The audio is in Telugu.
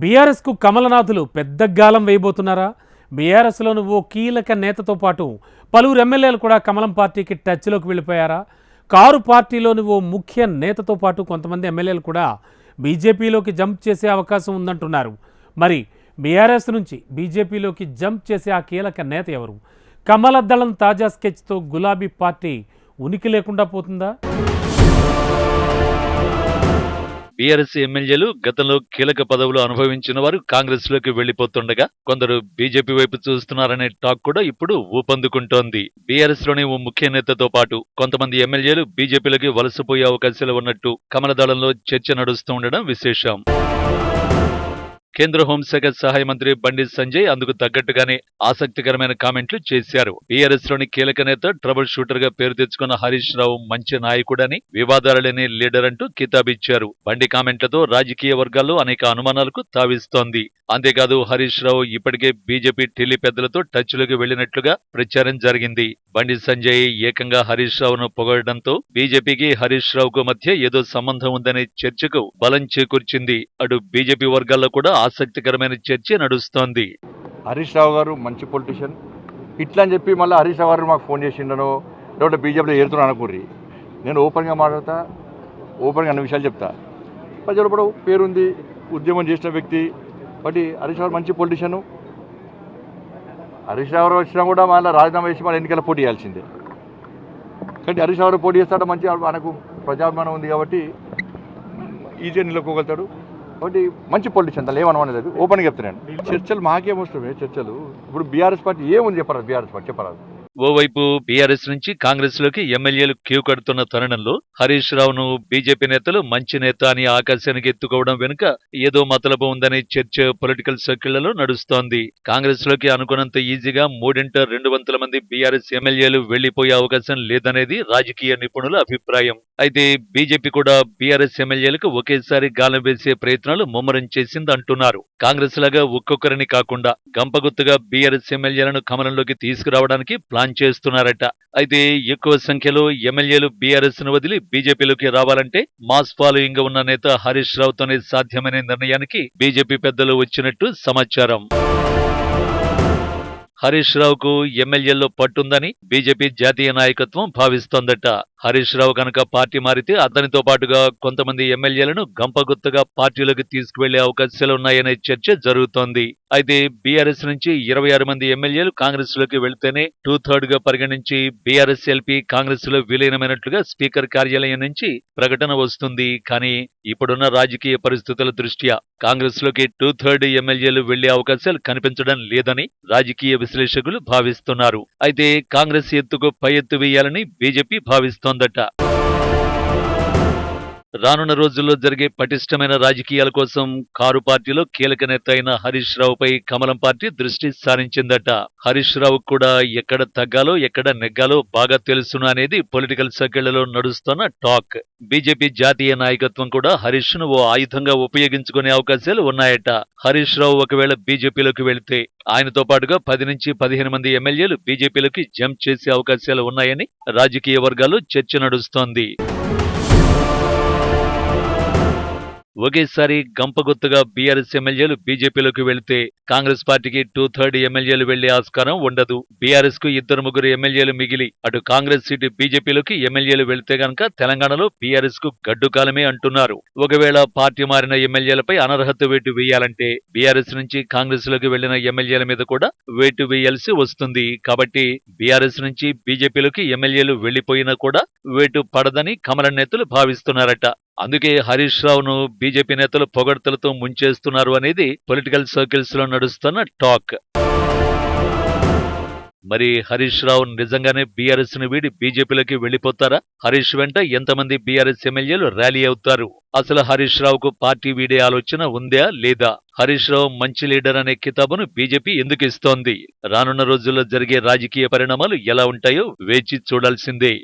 బీఆర్ఎస్కు కమలనాథులు పెద్ద గాలం వేయబోతున్నారా? బీఆర్ఎస్లోని ఓ కీలక నేతతో పాటు పలువురు ఎమ్మెల్యేలు కూడా కమలం పార్టీకి టచ్లోకి వెళ్ళిపోయారా? కారు పార్టీలోని ఓ ముఖ్య నేతతో పాటు కొంతమంది ఎమ్మెల్యేలు కూడా బీజేపీలోకి జంప్ చేసే అవకాశం ఉందంటున్నారు. మరి బీఆర్ఎస్ నుంచి బీజేపీలోకి జంప్ చేసే ఆ కీలక నేత ఎవరు? కమల దళం తాజా స్కెచ్తో గులాబీ పార్టీ ఉనికి లేకుండా పోతుందా? బీఆర్ఎస్ ఎమ్మెల్యేలు గతంలో కీలక పదవులు అనుభవించిన వారు కాంగ్రెస్లోకి వెళ్ళిపోతుండగా కొందరు బీజేపీ వైపు చూస్తున్నారనే టాక్ కూడా ఇప్పుడు ఊపందుకుంటోంది. బీఆర్ఎస్లోని ఓ ముఖ్య నేతతో పాటు కొంతమంది ఎమ్మెల్యేలు బీజేపీలోకి వలసపోయే అవకాశాలు ఉన్నట్టు కమలదళంలో చర్చ నడుస్తూ ఉండడం విశేషం. కేంద్ర హోంశాఖ సహాయ మంత్రి బండి సంజయ్ అందుకు తగ్గట్టుగానే ఆసక్తికరమైన కామెంట్లు చేశారు. బీఆర్ఎస్లోని కీలక నేత ట్రబుల్ షూటర్గా పేరు తెచ్చుకున్న హరీష్ రావు మంచి నాయకుడని వివాదాలు లేని లీడర్ అంటూ కితాబిచ్చారు. బండి కామెంట్లతో రాజకీయ వర్గాల్లో అనేక అనుమానాలకు తావిస్తోంది. అంతేకాదు హరీష్ రావు ఇప్పటికే బీజేపీ ఢిల్లీ పెద్దలతో టచ్లోకి వెళ్ళినట్లుగా ప్రచారం జరిగింది. బండి సంజయ్ ఏకంగా హరీష్ రావును పొగడడంతో బీజేపీకి హరీష్ రావుకు మధ్య ఏదో సంబంధం ఉందనే చర్చకు బలం చేకూర్చింది. అటు బీజేపీ వర్గాల్లో కూడా ఆసక్తికరమైన చర్చ నడుస్తోంది. హరీష్ రావు గారు మంచి పొలిటీషియన్ ఇట్లా అని చెప్పి మళ్ళీ హరీష్ రావు గారు మాకు ఫోన్ చేసిండను లేకపోతే బీజేపీలో ఏరుతున్నాను అనుకుర్రి. నేను ఓపెన్గా మాట్లాడతా ఓపెన్గా అన్ని విషయాలు చెప్తా. ప్రజలు కూడా పేరుంది ఉద్యమం చేసిన వ్యక్తి. బట్ హరీష్ రావు మంచి పొలిటీషియను హరీష్ రావు గారు వచ్చినా కూడా మళ్ళీ రాజీనామా చేసి మళ్ళీ ఎన్నికల పోటీ చేయాల్సిందే. కానీ హరీష్ రావు పోటీ చేస్తాడు మంచి మనకు ప్రజాభిమానం ఉంది కాబట్టి ఈజీగా నిలుపుకోగలుగుతాడు కాబట్టి మంచి పొలిటీషియన్ దాని ఏమనమని లేదు. ఓపెన్గా చెప్తున్నాను చర్చలు మాకేం వస్తున్నాయి చర్చలు? ఇప్పుడు బీఆర్ఎస్ పార్టీ ఏముంది చెప్పరాదు బీఆర్ఎస్ పార్టీ చెప్పరాదు. ఓవైపు బీఆర్ఎస్ నుంచి కాంగ్రెస్లోకి ఎమ్మెల్యేలు క్యూ కడుతున్న తరుణంలో హరీష్ రావును బీజేపీ నేతలు మంచి నేత అని ఆకాశానికి ఎత్తుకోవడం వెనుక ఏదో మతలబు ఉందనే చర్చ పొలిటికల్ సర్కిళ్ళలో నడుస్తోంది. కాంగ్రెస్లోకి అనుకున్నంత ఈజీగా మూడింట రెండు వందల మంది బీఆర్ఎస్ ఎమ్మెల్యేలు వెళ్ళిపోయే అవకాశం లేదనేది రాజకీయ నిపుణుల అభిప్రాయం. అయితే బీజేపీ కూడా బీఆర్ఎస్ ఎమ్మెల్యేలకు ఒకేసారి గాలం వేసే ప్రయత్నాలు ముమ్మరం చేసింది అంటున్నారు కాంగ్రెస్ లాగా ఒక్కొక్కరిని కాకుండా గంపగుత్తుగా బీఆర్ఎస్ ఎమ్మెల్యేలను కమలంలోకి తీసుకురావడానికి ప్లాన్ చేస్తున్నారట. అయితే ఎక్కువ సంఖ్యలో ఎమ్మెల్యేలు బీఆర్ఎస్ను వదిలి బీజేపీలోకి రావాలంటే మాస్ ఫాలోయింగ్ ఉన్న నేత హరీష్ రావుతోనే సాధ్యమనే నిర్ణయానికి బీజేపీ పెద్దలు వచ్చినట్టు సమాచారం. హరీష్ రావుకు ఎమ్మెల్యేల్లో పట్టుందని బీజేపీ జాతీయ నాయకత్వం భావిస్తోందట. హరీష్ రావు కనుక పార్టీ మారితే అతనితో పాటుగా కొంతమంది ఎమ్మెల్యేలను గంపగుత్తగా పార్టీలోకి తీసుకువెళ్ళే అవకాశాలున్నాయనే చర్చ జరుగుతోంది. అయితే బీఆర్ఎస్ నుంచి ఇరవై ఆరు మంది ఎమ్మెల్యేలు కాంగ్రెస్లోకి వెళ్తేనే టూ థర్డ్గా పరిగణించి బీఆర్ఎస్ ఎల్పీ కాంగ్రెస్లో విలీనమైనట్లుగా స్పీకర్ కార్యాలయం నుంచి ప్రకటన వస్తుంది. కానీ ఇప్పుడున్న రాజకీయ పరిస్థితుల దృష్ట్యా కాంగ్రెస్లోకి టూ థర్డ్ ఎమ్మెల్యేలు వెళ్ళే అవకాశాలు కనిపించడం లేదని రాజకీయ విశ్లేషకులు భావిస్తున్నారు. అయితే కాంగ్రెస్ ఎత్తుకు పై ఎత్తు వేయాలని బీజేపీ భావిస్తోందట. రానున్న రోజుల్లో జరిగే పటిష్టమైన రాజకీయాల కోసం కారు పార్టీలో కీలక నేత అయిన హరీష్ రావుపై కమలం పార్టీ దృష్టి సారించిందట. హరీష్ రావు కూడా ఎక్కడ తగ్గాలో ఎక్కడ నెగ్గాలో బాగా తెలుసును అనేది పొలిటికల్ సర్కిళ్ళలో నడుస్తున్న టాక్. బీజేపీ జాతీయ నాయకత్వం కూడా హరీష్ను ఓ ఆయుధంగా ఉపయోగించుకునే అవకాశాలు ఉన్నాయట. హరీష్ రావు ఒకవేళ బీజేపీలోకి వెళితే ఆయనతో పాటుగా పది నుంచి పదిహేను మంది ఎమ్మెల్యేలు బీజేపీలోకి జంప్ చేసే అవకాశాలు ఉన్నాయని రాజకీయ వర్గాల్లో చర్చ నడుస్తోంది. ఒకేసారి గంపగుత్తగా బీఆర్ఎస్ ఎమ్మెల్యేలు బీజేపీలోకి వెళితే కాంగ్రెస్ పార్టీకి టూ థర్డ్ ఎమ్మెల్యేలు వెళ్ళే ఆస్కారం ఉండదు. బీఆర్ఎస్కు ఇద్దరు ముగ్గురు ఎమ్మెల్యేలు మిగిలి అటు కాంగ్రెస్ సీటు బీజేపీలోకి ఎమ్మెల్యేలు వెళితే గనక తెలంగాణలో బీఆర్ఎస్కు గడ్డు కాలమే అంటున్నారు. ఒకవేళ పార్టీ మారిన ఎమ్మెల్యేలపై అనర్హత వేటు వేయాలంటే బీఆర్ఎస్ నుంచి కాంగ్రెస్లోకి వెళ్ళిన ఎమ్మెల్యేల మీద కూడా వేటు వేయాల్సి వస్తుంది. కాబట్టి బీఆర్ఎస్ నుంచి బీజేపీలోకి ఎమ్మెల్యేలు వెళ్ళిపోయినా కూడా వేటు పడదని కమల నేతలు భావిస్తున్నారట. అందుకే హరీష్ రావును బీజేపీ నేతలు పొగడ్తలతో ముంచేస్తున్నారు అనేది పొలిటికల్ సర్కిల్స్లో నడుస్తున్న టాక్. మరి హరీష్ రావు నిజంగానే బీఆర్ఎస్ను వీడి బీజేపీలోకి వెళ్ళిపోతారా హరీష్ వెంట ఎంతమంది బీఆర్ఎస్ ఎమ్మెల్యేలు ర్యాలీ అవుతారు? అసలు హరీష్ రావుకు పార్టీ వీడే ఆలోచన ఉందా లేదా? హరీష్ రావు మంచి లీడర్ అనే కితాబును బీజేపీ ఎందుకు ఇస్తోంది? రానున్న రోజుల్లో జరిగే రాజకీయ పరిణామాలు ఎలా ఉంటాయో వేచి చూడాల్సిందే.